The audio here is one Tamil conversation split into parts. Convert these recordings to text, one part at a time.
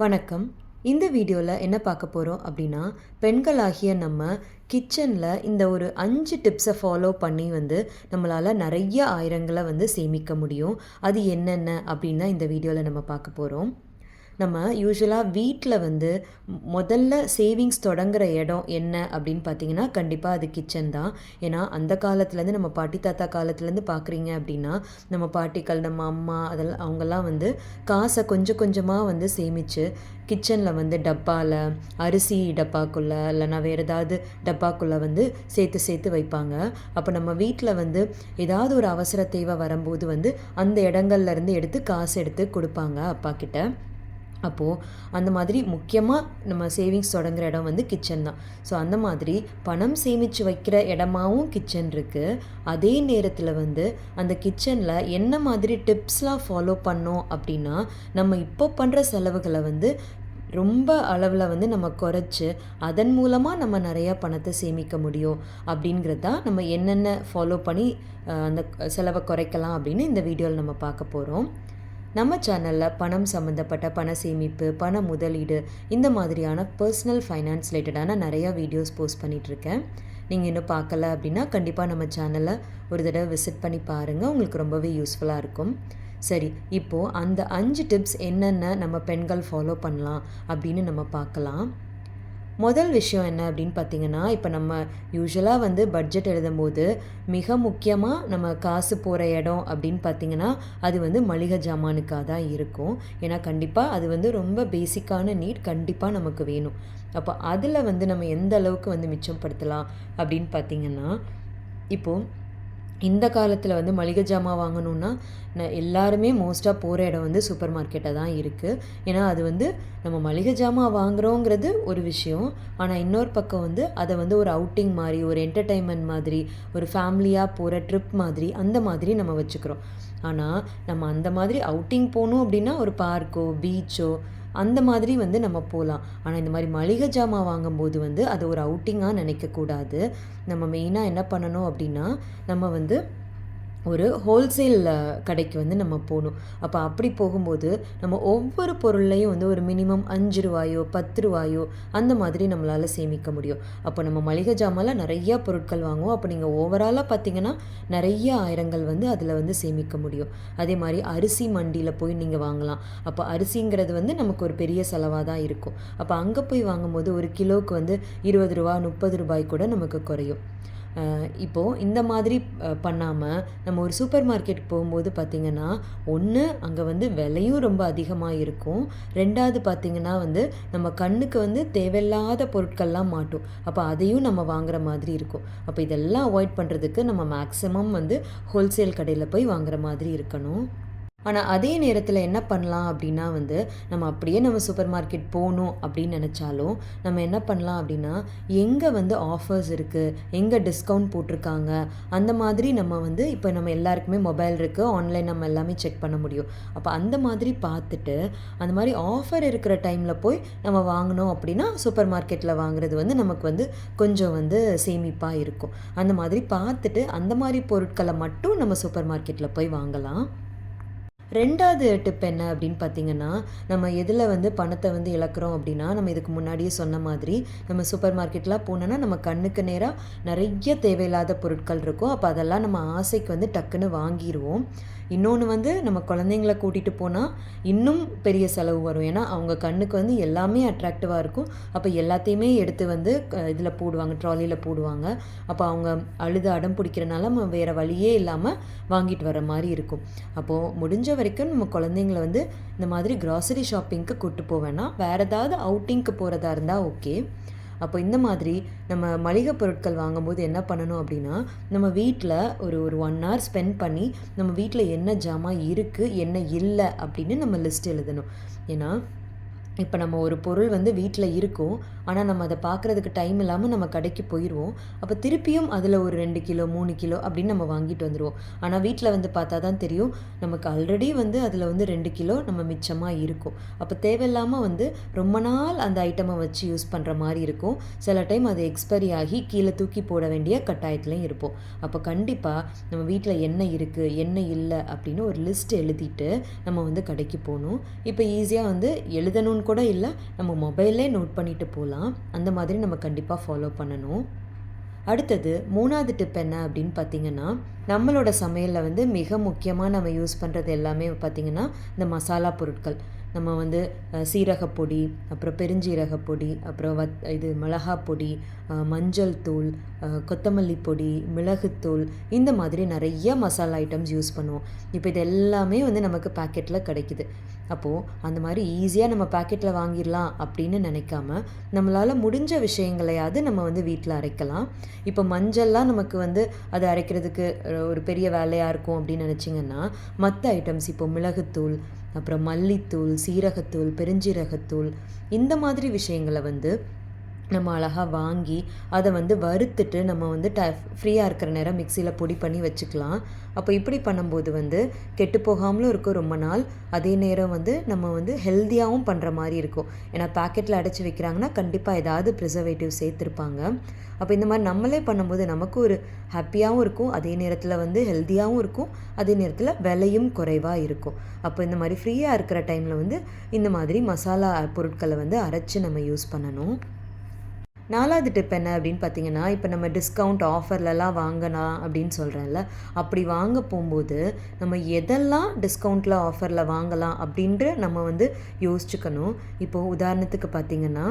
வணக்கம். இந்த வீடியோவில் என்ன பார்க்க போகிறோம் அப்படின்னா பெண்களாகிய நம்ம கிச்சனில் இந்த ஒரு அஞ்சு டிப்ஸை ஃபாலோ பண்ணி வந்து நம்மளால் நிறைய ஆயிரங்களை வந்து சேமிக்க முடியும். அது என்னென்ன அப்படின்னு தான் இந்த வீடியோவில் நம்ம பார்க்க போகிறோம் நம்ம யூஸ்வலாக வீட்டில் வந்து முதல்ல சேவிங்ஸ் தொடங்குற இடம் என்ன அப்படின்னு பார்த்தீங்கன்னா கண்டிப்பாக அது கிச்சன் தான். ஏன்னா அந்த காலத்துலேருந்து நம்ம பாட்டி தாத்தா காலத்துலேருந்து பார்க்குறீங்க அப்படின்னா நம்ம பாட்டிகள் நம்ம அம்மா அதெல்லாம் அவங்கெல்லாம் வந்து காசை கொஞ்சம் கொஞ்சமாக வந்து சேமித்து கிச்சனில் வந்து டப்பாவில் அரிசி டப்பாக்குள்ளே இல்லைனா வேறு ஏதாவது டப்பாக்குள்ளே வந்து சேர்த்து சேர்த்து வைப்பாங்க. அப்போ நம்ம வீட்டில் வந்து ஏதாவது ஒரு அவசர தேவை வரும்போது வந்து அந்த இடங்கள்லேருந்து எடுத்து காசு எடுத்து கொடுப்பாங்க அப்பா கிட்ட. அப்போது அந்த மாதிரி முக்கியமாக நம்ம சேவிங்ஸ் தொடங்குற இடம் வந்து கிச்சன் தான். ஸோ அந்த மாதிரி பணம் சேமித்து வைக்கிற இடமாவும் கிச்சன் இருக்குது அதே நேரத்தில் வந்து அந்த கிச்சனில் என்ன மாதிரி டிப்ஸ்லாம் ஃபாலோ பண்ணோம் அப்படின்னா நம்ம இப்போ பண்ணுற செலவுகளை வந்து ரொம்ப அளவில் வந்து நம்ம குறைச்சி அதன் மூலமாக நம்ம நிறையா பணத்தை சேமிக்க முடியும் அப்படிங்கிறது தான் நம்ம என்னென்ன ஃபாலோ பண்ணி அந்த செலவை குறைக்கலாம் அப்படின்னு இந்த வீடியோவில் நம்ம பார்க்க போகிறோம் நம்ம சேனலில் பணம் சம்மந்தப்பட்ட பண சேமிப்பு பண முதலீடு இந்த மாதிரியான பர்சனல் ஃபைனான்ஸ் ரிலேட்டடான நிறையா வீடியோஸ் போஸ்ட் பண்ணிகிட்ருக்கேன் நீங்கள் இன்னும் பார்க்கல அப்படின்னா கண்டிப்பாக நம்ம சேனலை ஒரு தடவை விசிட் பண்ணி பாருங்கள் உங்களுக்கு ரொம்பவே யூஸ்ஃபுல்லாக இருக்கும். சரி இப்போது அந்த அஞ்சு டிப்ஸ் என்னென்ன நம்ம பெண்கள் ஃபாலோ பண்ணலாம் அப்படின்னு நம்ம பார்க்கலாம். முதல் விஷயம் என்ன அப்படின்னு பார்த்தீங்கன்னா இப்போ நம்ம யூஸ்வலாக வந்து பட்ஜெட் எழுதும்போது மிக முக்கியமாக நம்ம காசு போகிற இடம் அப்படின்னு பார்த்தீங்கன்னா அது வந்து மளிகை ஜாமானுக்காக தான் இருக்கும். ஏன்னா கண்டிப்பாக அது வந்து ரொம்ப பேசிக்கான நீட் கண்டிப்பாக நமக்கு வேணும். அப்போ அதில் வந்து நம்ம எந்த அளவுக்கு வந்து மிச்சப்படுத்தலாம் அப்படின்னு பார்த்தீங்கன்னா இப்போது இந்த காலத்தில் வந்து மளிகை ஜாமான் வாங்கணுன்னா நான் எல்லாருமே மோஸ்ட்டாக போகிற இடம் வந்து சூப்பர் மார்க்கெட்டாக தான் இருக்குது ஏன்னா அது வந்து நம்ம மளிகை ஜாமான் வாங்குறோங்கிறது ஒரு விஷயம். ஆனால் இன்னொரு பக்கம் வந்து அதை வந்து ஒரு அவுட்டிங் மாதிரி ஒரு என்டர்டைன்மெண்ட் மாதிரி ஒரு ஃபேமிலியாக போகிற ட்ரிப் மாதிரி அந்த மாதிரி நம்ம வச்சுக்கிறோம். ஆனால் நம்ம அந்த மாதிரி அவுட்டிங் போகணும் அப்படின்னா ஒரு பார்க்கோ பீச்சோ அந்த மாதிரி வந்து நம்ம போகலாம் ஆனால் இந்த மாதிரி மளிகை ஜாமான் வாங்கும்போது வந்து அது ஒரு அவுட்டிங்காக நினைக்கக்கூடாது. நம்ம மெயினாக என்ன பண்ணணும் அப்படின்னா நம்ம வந்து ஒரு ஹோல்சேல் கடைக்கு வந்து நம்ம போகணும். அப்போ அப்படி போகும்போது நம்ம ஒவ்வொரு பொருள்லையும் வந்து ஒரு மினிமம் அஞ்சு ரூபாயோ பத்து ரூபாயோ அந்த மாதிரி நம்மளால் சேமிக்க முடியும். அப்போ நம்ம மளிகை ஜாமான்ல நிறையா பொருட்கள் வாங்குவோம். அப்போ நீங்கள் ஓவராலாக பார்த்தீங்கன்னா நிறைய ஆயிரங்கள் வந்து அதில் வந்து சேமிக்க முடியும். அதே மாதிரி அரிசி மண்டியில் போய் நீங்கள் வாங்கலாம். அப்போ அரிசிங்கிறது வந்து நமக்கு ஒரு பெரிய செலவாக தான் இருக்கும். அப்போ அங்கே போய் வாங்கும்போது ஒரு கிலோவுக்கு வந்து இருபது ரூபா முப்பது ரூபாய் கூட நமக்கு குறையும். இப்போது இந்த மாதிரி பண்ணாமல் நம்ம ஒரு சூப்பர் மார்க்கெட் போகும்போது பார்த்திங்கன்னா ஒன்று அங்கே வந்து விலையும் ரொம்ப அதிகமாக இருக்கும். ரெண்டாவது பார்த்திங்கன்னா வந்து நம்ம கண்ணுக்கு வந்து தேவையில்லாத பொருட்கள்லாம் மாட்டும். அப்போ அதையும் நம்ம வாங்குகிற மாதிரி இருக்கும். அப்போ இதெல்லாம் அவாய்ட் பண்ணுறதுக்கு நம்ம மேக்ஸிமம் வந்து ஹோல்சேல் கடையில் போய் வாங்குற மாதிரி இருக்கணும். ஆனால் அதே நேரத்தில் என்ன பண்ணலாம் அப்படின்னா வந்து நம்ம அப்படியே நம்ம சூப்பர் மார்க்கெட் போகணும் அப்படின்னு நினச்சாலும் நம்ம என்ன பண்ணலாம் அப்படின்னா எங்கே வந்து ஆஃபர்ஸ் இருக்குது எங்கே டிஸ்கவுண்ட் போட்டிருக்காங்க அந்த மாதிரி நம்ம வந்து இப்போ நம்ம எல்லாருக்குமே மொபைல் இருக்குது ஆன்லைன் நம்ம எல்லாமே செக் பண்ண முடியும். அப்போ அந்த மாதிரி பார்த்துட்டு அந்த மாதிரி ஆஃபர் இருக்கிற டைமில் போய் நம்ம வாங்கினோம் அப்படின்னா சூப்பர் மார்க்கெட்டில் வாங்குறது வந்து நமக்கு வந்து கொஞ்சம் வந்து சேமிப்பாக இருக்கும். அந்த மாதிரி பார்த்துட்டு அந்த மாதிரி பொருட்களை மட்டும் நம்ம சூப்பர் மார்க்கெட்டில் போய் வாங்கலாம். ரெண்டாவது டிப் என்ன அப்படின்னு பார்த்தீங்கன்னா நம்ம எதில் வந்து பணத்தை வந்து இழக்கிறோம் அப்படின்னா நம்ம இதுக்கு முன்னாடியே சொன்ன மாதிரி நம்ம சூப்பர் மார்க்கெட்லாம் போனோன்னா நம்ம கண்ணுக்கு நேராக நிறைய தேவையில்லாத பொருட்கள் இருக்கும். அப்போ அதெல்லாம் நம்ம ஆசைக்கு வந்து டக்குன்னு வாங்கிடுவோம் இன்னொன்று வந்து நம்ம குழந்தைங்கள கூட்டிகிட்டு போனால் இன்னும் பெரிய செலவு வரும். ஏன்னா அவங்க கண்ணுக்கு வந்து எல்லாமே அட்ராக்டிவாக இருக்கும். அப்போ எல்லாத்தையுமே எடுத்து வந்து இதில் போடுவாங்க ட்ராலியில் போடுவாங்க. அப்போ அவங்க அழுது அடம் பிடிக்கிறனால நம்ம வேறு வழியே இல்லாமல் வாங்கிட்டு வர மாதிரி இருக்கும். அப்போது முடிஞ்ச வரைக்கும் நம்ம குழந்தைங்கள வந்து இந்த மாதிரி கிராசரி ஷாப்பிங்க்கு கூட்டு போவேன்னா வேறு ஏதாவது அவுட்டிங்க்கு போகிறதா இருந்தால் ஓகே அப்போ இந்த மாதிரி நம்ம மளிகை பொருட்கள் வாங்கும்போது என்ன பண்ணணும் அப்படின்னா நம்ம வீட்டில் ஒரு ஒரு ஒன் ஹவர் ஸ்பெண்ட் பண்ணி நம்ம வீட்டில் என்ன ஜாமான் இருக்குது என்ன இல்லை அப்படின்னு நம்ம லிஸ்ட் எழுதணும். ஏன்னா இப்போ நம்ம ஒரு பொருள் வந்து வீட்டில் இருக்கும். ஆனால் நம்ம அதை பார்க்குறதுக்கு டைம் இல்லாமல் நம்ம கடைக்கு போயிடுவோம் அப்போ திருப்பியும் அதில் ஒரு ரெண்டு கிலோ மூணு கிலோ அப்படின்னு நம்ம வாங்கிட்டு வந்துடுவோம் ஆனால் வீட்டில் வந்து பார்த்தா தான் தெரியும். நமக்கு ஆல்ரெடி வந்து அதில் வந்து ரெண்டு கிலோ நம்ம மிச்சமாக இருக்கும். அப்போ தேவையில்லாமல் வந்து ரொம்ப நாள் அந்த ஐட்டமை வச்சு யூஸ் பண்ணுற மாதிரி இருக்கும். சில டைம் அது எக்ஸ்பைரி ஆகி கீழே தூக்கி போட வேண்டிய கட்டாயத்துலையும் இருப்போம். அப்போ கண்டிப்பாக நம்ம வீட்டில் என்ன இருக்குது என்ன இல்லை அப்படின்னு ஒரு லிஸ்ட் எழுதிட்டு நம்ம வந்து கடைக்கு போகணும். இப்போ ஈஸியாக வந்து எழுதணும்னு கூட இல்லை. நம்ம மொபைல்லே நோட் பண்ணிட்டு போகலாம் அந்த மாதிரி நம்ம கண்டிப்பாக ஃபாலோ பண்ணணும். அடுத்தது மூணாவது டிப் என்ன அப்படின்னு பார்த்தீங்கன்னா நம்மளோட சமையலில் வந்து மிக முக்கியமாக நம்ம யூஸ் பண்ணுறது எல்லாமே பார்த்திங்கன்னா இந்த மசாலா பொருட்கள். நம்ம வந்து சீரகப்பொடி அப்புறம் பெருஞ்சீரக பொடி அப்புறம் வத் இது மிளகா பொடி மஞ்சள் தூள் கொத்தமல்லி பொடி மிளகுத்தூள் இந்த மாதிரி நிறைய மசாலா ஐட்டம்ஸ் யூஸ் பண்ணுவோம். இப்போ இது எல்லாமே வந்து நமக்கு பாக்கெட்டில் கிடைக்குது. அப்போது அந்த மாதிரி ஈஸியாக நம்ம பாக்கெட்டில் வாங்கிடலாம் அப்படின்னு நினைக்காம நம்மளால் முடிஞ்ச விஷயங்களையாவது நம்ம வந்து வீட்டில் அரைக்கலாம். இப்போ மஞ்சள்லாம் நமக்கு வந்து அதை அரைக்கிறதுக்கு ஒரு பெரிய வேலையாக இருக்கும் அப்படின்னு நினச்சிங்கன்னா மற்ற ஐட்டம்ஸ் இப்போ மிளகுத்தூள் அப்புறம் மல்லித்தூள் சீரகத்தூள் பெருஞ்சீரகத்தூள் இந்த மாதிரி விஷயங்களை வந்து நம்ம அழகாக வாங்கி அதை வந்து வறுத்துட்டு நம்ம வந்து ட ஃப்ரீயாக இருக்கிற நேரம் மிக்சியில் பொடி பண்ணி வச்சுக்கலாம். அப்போ இப்படி பண்ணும்போது வந்து கெட்டு போகாமலும் இருக்கும். ரொம்ப நாள் அதே நேரம் வந்து நம்ம வந்து ஹெல்த்தியாகவும் பண்ணுற மாதிரி இருக்கும். ஏன்னா பாக்கெட்டில் அடைச்சி வைக்கிறாங்கன்னா கண்டிப்பாக ஏதாவது ப்ரிசர்வேட்டிவ் சேர்த்துருப்பாங்க. அப்போ இந்த மாதிரி நம்மளே பண்ணும்போது நமக்கு ஒரு ஹாப்பியாகவும் இருக்கும். அதே நேரத்தில் வந்து ஹெல்த்தியாகவும் இருக்கும். அதே நேரத்தில் விலையும் குறைவாக இருக்கும். அப்போ இந்த மாதிரி ஃப்ரீயாக இருக்கிற டைமில் வந்து இந்த மாதிரி மசாலா பொருட்களை வந்து அரைச்சி நம்ம யூஸ் பண்ணணும். நாலாவது டிப் என்ன அப்படின்னு பார்த்தீங்கன்னா இப்போ நம்ம டிஸ்கவுண்ட் ஆஃபர்லலாம் வாங்கலாம் அப்படின்னு சொல்கிறேன்ல அப்படி வாங்க போகும்போது நம்ம எதெல்லாம் டிஸ்கவுண்ட்டில் ஆஃபரில் வாங்கலாம் அப்படின்ற நம்ம வந்து யோசிச்சுக்கணும். இப்போது உதாரணத்துக்கு பார்த்தீங்கன்னா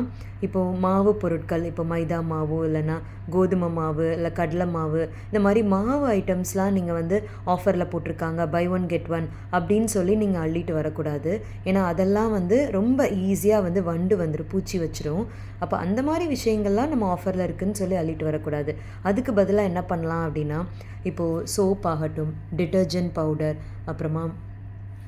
இப்போது மாவு பொருட்கள் இப்போ மைதா மாவு இல்லைன்னா கோதுமை மாவு இல்லை கடலை மாவு இந்த மாதிரி மாவு ஐட்டம்ஸ்லாம் நீங்கள் வந்து ஆஃபரில் போட்டிருக்காங்க பை ஒன் கெட் ஒன் அப்படின்னு சொல்லி நீங்கள் அள்ளிட்டு வரக்கூடாது. ஏன்னா அதெல்லாம் வந்து ரொம்ப ஈஸியாக வந்து வண்டு வந்துடும் பூச்சி வச்சிரும். அப்போ அந்த மாதிரி விஷயங்கள் விஷயங்கள்லாம் நம்ம ஆஃபரில் இருக்குதுன்னு சொல்லி அள்ளிட்டு வரக்கூடாது. அதுக்கு பதிலாக என்ன பண்ணலாம் அப்படின்னா இப்போது சோப் ஆகட்டும் டிட்டர்ஜென்ட் பவுடர் அப்புறமா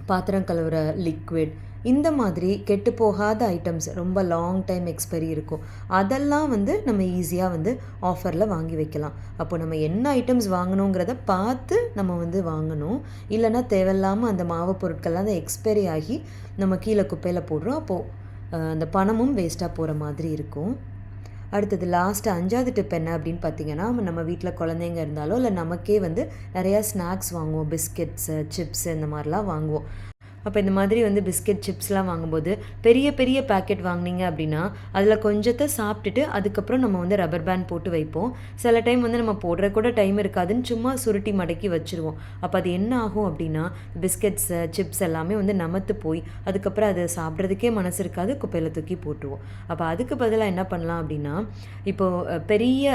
பாத்திரம் கழுவுற லிக்விட் இந்த மாதிரி கெட்டு போகாத ஐட்டம்ஸ் ரொம்ப லாங் டைம் எக்ஸ்பைரி இருக்கும். அதெல்லாம் வந்து நம்ம ஈஸியாக வந்து ஆஃபரில் வாங்கி வைக்கலாம். அப்போ நம்ம என்ன ஐட்டம்ஸ் வாங்கணுங்கிறத பார்த்து நம்ம வந்து வாங்கணும். இல்லைன்னா தேவையில்லாமல் அந்த மாவு பொருட்கள்லாம் அந்த எக்ஸ்பைரி ஆகி நம்ம கீழே குப்பையில் போடுறோம். அப்போது அந்த பணமும் வேஸ்ட்டாக போகிற மாதிரி இருக்கும். அடுத்தது லாஸ்ட்டு அஞ்சாவது டிப் என்ன அப்படின்னு பார்த்தீங்கன்னா நம்ம வீட்டில் குழந்தைங்க இருந்தாலோ இல்லை நமக்கே வந்து நிறையா ஸ்நாக்ஸ் வாங்குவோம். பிஸ்கெட்ஸு சிப்ஸ் இந்த மாதிரிலாம் வாங்குவோம். அப்போ இந்த மாதிரி வந்து பிஸ்கெட் சிப்ஸ்லாம் வாங்கும்போது பெரிய பெரிய பேக்கெட் வாங்குனீங்க அப்படின்னா அதில் கொஞ்சத்தை சாப்பிட்டுட்டு அதுக்கப்புறம் நம்ம வந்து ரப்பர் பேண்ட் போட்டு வைப்போம். சில டைம் வந்து நம்ம போடுற கூட டைம் இருக்காதுன்னு சும்மா சுருட்டி மடக்கி வச்சுருவோம். அப்போ அது என்ன ஆகும் அப்படின்னா பிஸ்கெட்ஸு சிப்ஸ் எல்லாமே வந்து நமத்து போய் அதுக்கப்புறம் அதை சாப்பிட்றதுக்கே மனசு இருக்காது குப்பையில் தூக்கி போட்டுருவோம். அப்போ அதுக்கு பதிலாக என்ன பண்ணலாம் அப்படின்னா இப்போது பெரிய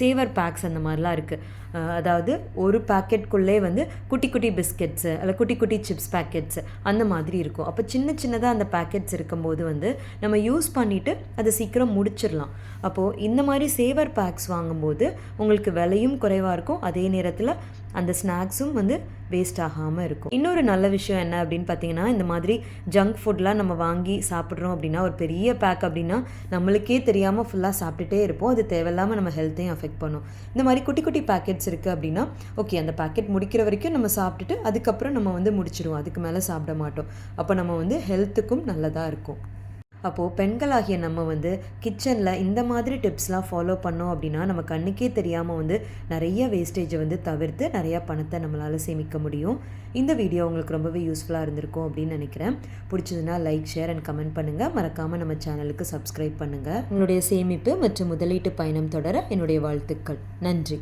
சேவர் பேக்ஸ் அந்த மாதிரிலாம் இருக்குது அதாவது ஒரு பேக்கெட்குள்ளே வந்து குட்டி குட்டி பிஸ்கெட்ஸு அல்ல குட்டி குட்டி சிப்ஸ் பேக்கெட்ஸு அந்த மாதிரி இருக்கும். அப்போ சின்ன சின்னதாக அந்த பேக்கெட்ஸ் இருக்கும்போது வந்து நம்ம யூஸ் பண்ணிவிட்டு அதை சீக்கிரம் முடிச்சிடலாம். அப்போது இந்த மாதிரி சேவர் பேக்ஸ் வாங்கும்போது உங்களுக்கு விலையும் குறைவாக இருக்கும். அதே நேரத்தில் அந்த ஸ்நாக்ஸும் வந்து வேஸ்ட் ஆகாமல் இருக்கும். இன்னொரு நல்ல விஷயம் என்ன அப்படின்னு பார்த்தீங்கன்னா இந்த மாதிரி ஜங்க் ஃபுட்லாம் நம்ம வாங்கி சாப்பிட்றோம் அப்படின்னா ஒரு பெரிய பேக் அப்படின்னா நம்மளுக்கே தெரியாமல் ஃபுல்லாக சாப்பிட்டுட்டே இருப்போம். அது தேவையில்லாமல் நம்ம ஹெல்த்தையும் அஃபெக்ட் பண்ணும். இந்த மாதிரி குட்டி குட்டி பேக்கெட்ஸ் இருக்குது அப்படின்னா ஓகே அந்த பேக்கெட் முடிக்கிற வரைக்கும் நம்ம சாப்பிட்டுட்டு அதுக்கப்புறம் நம்ம வந்து முடிச்சிடுவோம். அதுக்கு மேலே சாப்பிட மாட்டோம். அப்போ நம்ம வந்து ஹெல்த்துக்கும் நல்லதாக இருக்கும். அப்போது பெண்களாகிய நம்ம வந்து கிச்சனில் இந்த மாதிரி டிப்ஸ்லாம் ஃபாலோ பண்ணோம் அப்படின்னா நம்ம கண்ணுக்கே தெரியாமல் வந்து நிறைய வேஸ்டேஜை வந்து தவிர்த்து நிறையா பணத்தை நம்மளால் சேமிக்க முடியும். இந்த வீடியோ உங்களுக்கு ரொம்பவே யூஸ்ஃபுல்லாக இருந்திருக்கும் அப்படின்னு நினைக்கிறேன். பிடிச்சதுன்னா லைக் ஷேர் அண்ட் கமெண்ட் பண்ணுங்கள் மறக்காமல் நம்ம சேனலுக்கு சப்ஸ்கிரைப் பண்ணுங்கள் உங்களுடைய சேமிப்பு மற்றும் முதலீட்டு பயணம் தொடர என்னுடைய வாழ்த்துக்கள். நன்றி.